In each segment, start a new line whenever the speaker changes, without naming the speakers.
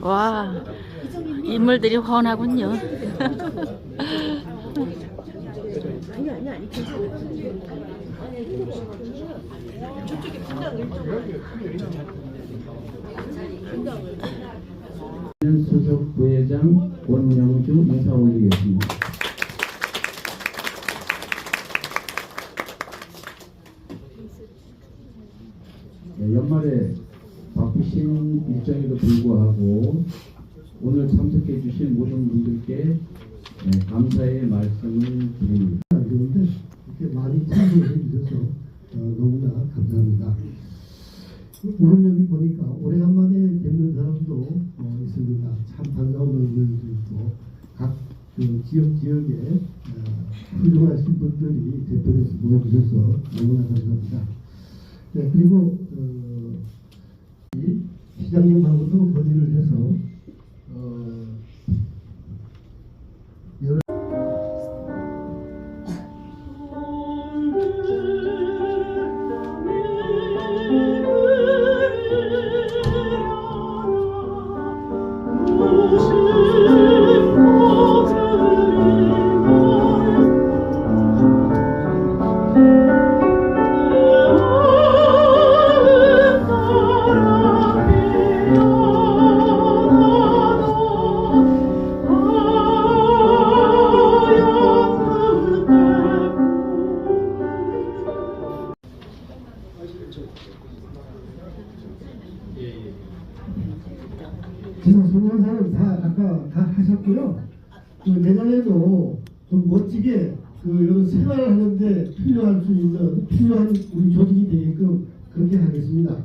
와, 인물들이 훤하군요.
수석 부회장 권영주 인사 올리겠습니다. 네, 연말에 바쁘신 일정에도 불구하고 오늘 참석해 주신 모든 분들께 네, 감사의 말씀을 드립니다.
그런데 이렇게 많이 참여해 주셔서 어, 너무나 감사합니다. 오늘 여기 보니까 오래간만에 뵙는 사람도 어, 있습니다. 참 반가운 얼굴도 있고 각 그 지역 지역에 어, 훌륭하신 분들이 대표로서 모여주셔서 너무나 감사합니다. 네, 그리고 내년에도 좀 멋지게 그 이런 생활을 하는데 필요할 수 있는 필요한 우리 조직이 되게끔 그렇게 하겠습니다.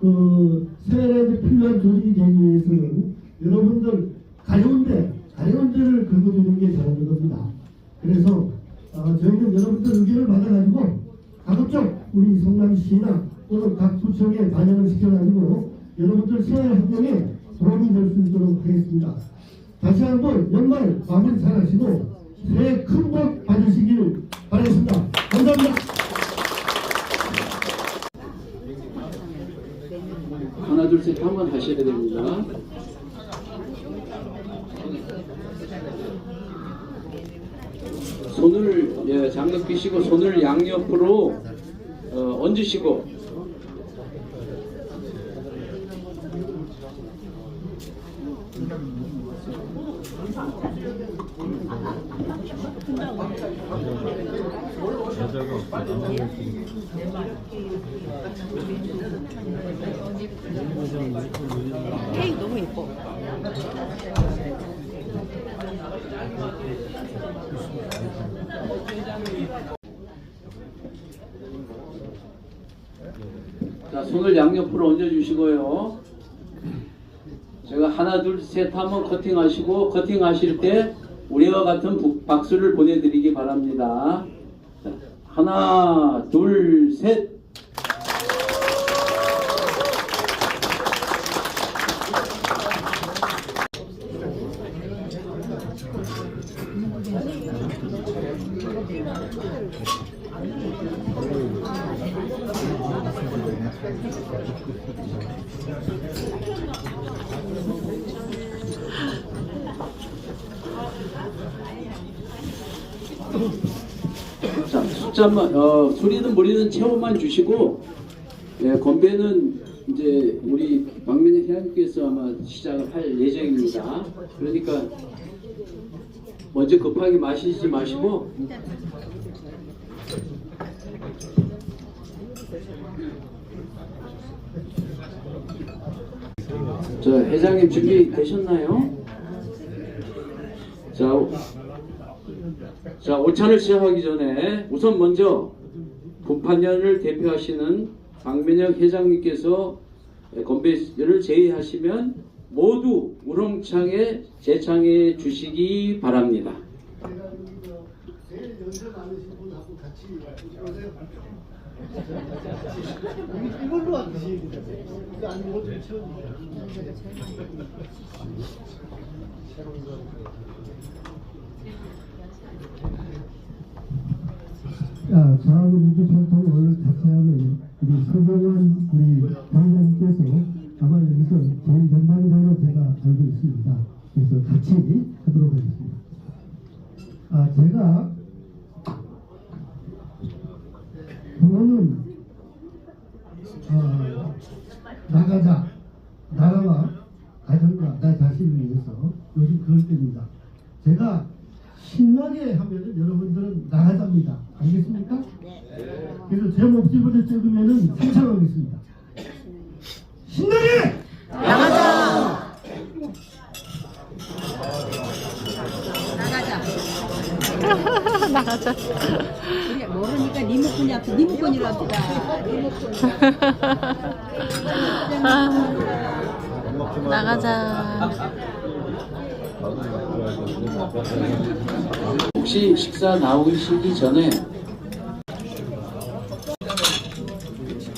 그 생활하는데 필요한 조직이 되기 위해서는 여러분들 가려운데 가려운 데를 긁어주는 게 잘하는 겁니다. 그래서 어, 저희는 여러분들 의견을 받아가지고 가급적 우리 성남시나 또는 각 구청에 반영을 시켜가지고 여러분들 생활 환경에 도움이 될 수 있도록 하겠습니다. 다시 한번 연말 마무리 잘 하시고 새해 큰복 받으시길 바라겠습니다. 감사합니다.
하나 둘 셋 한번 하셔야 됩니다. 손을 예, 장갑 끼시고 손을 양옆으로 어, 얹으시고
케이크 너무 예뻐.
자 손을 양옆으로 얹어주시고요. 제가 하나 둘 셋 한번 커팅하시고 커팅하실 때 우리와 같은 부- 박수를 보내드리기 바랍니다. 자, 하나 둘 셋. 숫자만, 어, 소리는 머리는 체험만 주시고, 예, 건배는 이제 우리 박민혜 회장님께서 아마 시작을 할 예정입니다. 그러니까 먼저 급하게 마시지 마시고, 자, 회장님 준비 되셨나요? 자, 오- 자, 오찬을 시작하기 전에 우선 먼저 분판년을 대표하시는 박민혁 회장님께서 건배를 제의하시면 모두 우렁창에 재창해 주시기 바랍니다.
이걸로. 이거 아니면 뭐좀 채워주세요. 아, 자유민주전통 원로 자체하는 우리 서경환 우리 당장님께서 아마 여기서 제일 연방자로 제가 알고 있습니다. 그래서 같이 하도록 하겠습니다. 아, 제가 부모는 어, 나가자 나라와 가정과 나 자신을 위해서 요즘 그럴 때입니다. 제가 신나게 하면은 여러분들은 나가자입니다. 알겠습니까? 그래서 제 목소리보다 적으면은 상상하겠습니다. 신나게!
나가자.
그래 모르니까 리모컨이 앞에 리모컨이라 합시다. 리모컨.
아, 나가자.
혹시 식사 나오시기 전에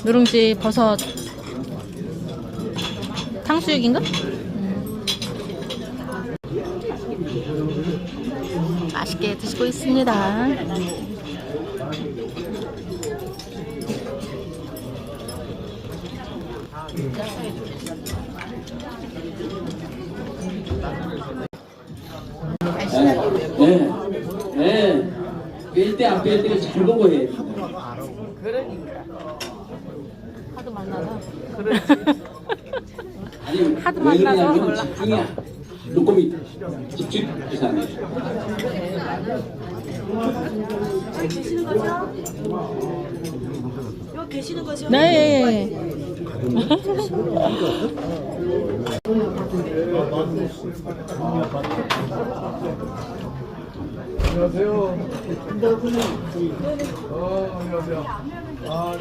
누룽지 버섯 탕수육인가? 음. 맛있게 드시고 있습니다.
네, 네, 뺄 때 안 뺄 때를 잘 보고 해야 돼요.
하도 만나서.
아니
하도
왜
만나서
그러냐면
몰라.
집중이 로꼬미 집중 이상.
네. 안녕하세요. 너구나. 어, 안녕하세요. 아,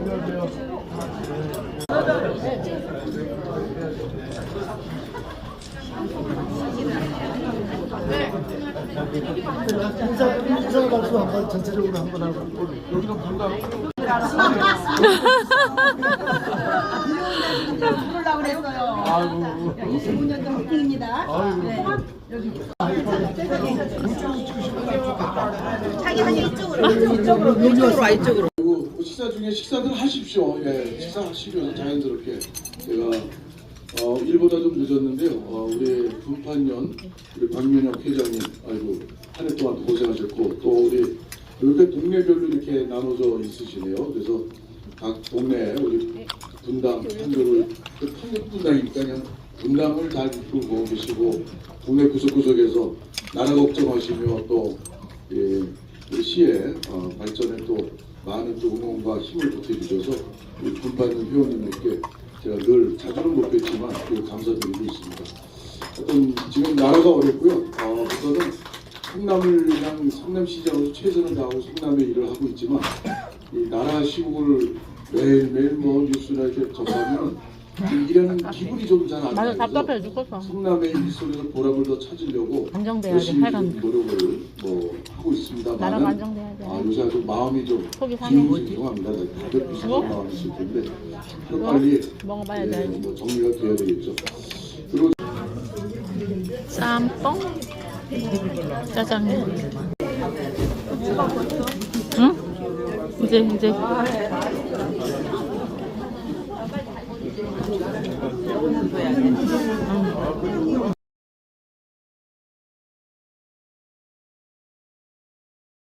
안녕하세요.
인사 인사 박수 한번 전체적으로 한번 하고 여기는 분당
부르려고 그랬어요. 여기 15년 전 호텔입니다. 네. 여기. 자기 한 이쪽으로. 이쪽으로. 와 이쪽으로.
식사 중에 식사들 하십시오. 예, 식사하시면 자연스럽게 제가 어, 일보다 좀 늦었는데요. 어, 우리 분판년 우리 박민혁 회장님 아이고 한 해 동안 고생하셨고 또 우리 이렇게 동네별로 이렇게 나눠져 있으시네요. 그래서 각 동네 우리 분당 판교를 그 판교 분당이니까 그냥 분당을 잘 이끌고 계시고 동네 구석구석에서 나라 걱정하시며 또 예, 우리 시의 어, 발전에 또 많은 또 응원과 힘을 보태주셔서 우리 분받는 회원님들께 제가 늘 자주는 못 뵙지만 그 감사드리고 있습니다. 어떤 지금 나라가 어렵고요. 어, 우선은 성남을 그냥 성남시장으로 최선을 다하고 성남의 일을 하고 있지만 이 나라 시국을 매일매일 뭐 뉴스나 이렇게 접하면 좀 일하는 기분이 좀잘안
맞아. 답답해 죽겠어.
성남의 일 속에서 보람을 더 찾으려고
안정돼야지,
열심히. 좀 노력을 뭐 하고 있습니다.
나라가 안정돼야지.
아, 요새 아주 마음이 좀
속이 상해.
기운이 죄송합니다. 다들 비슷한
뭐?
마음이 있을 텐데 좀
뭐?
빨리
먹어봐야지
예. 뭐 정리가 돼야 되겠죠. 그리고
짬뽕, 짜장면. 응? 이제 이제. 对啊，年纪。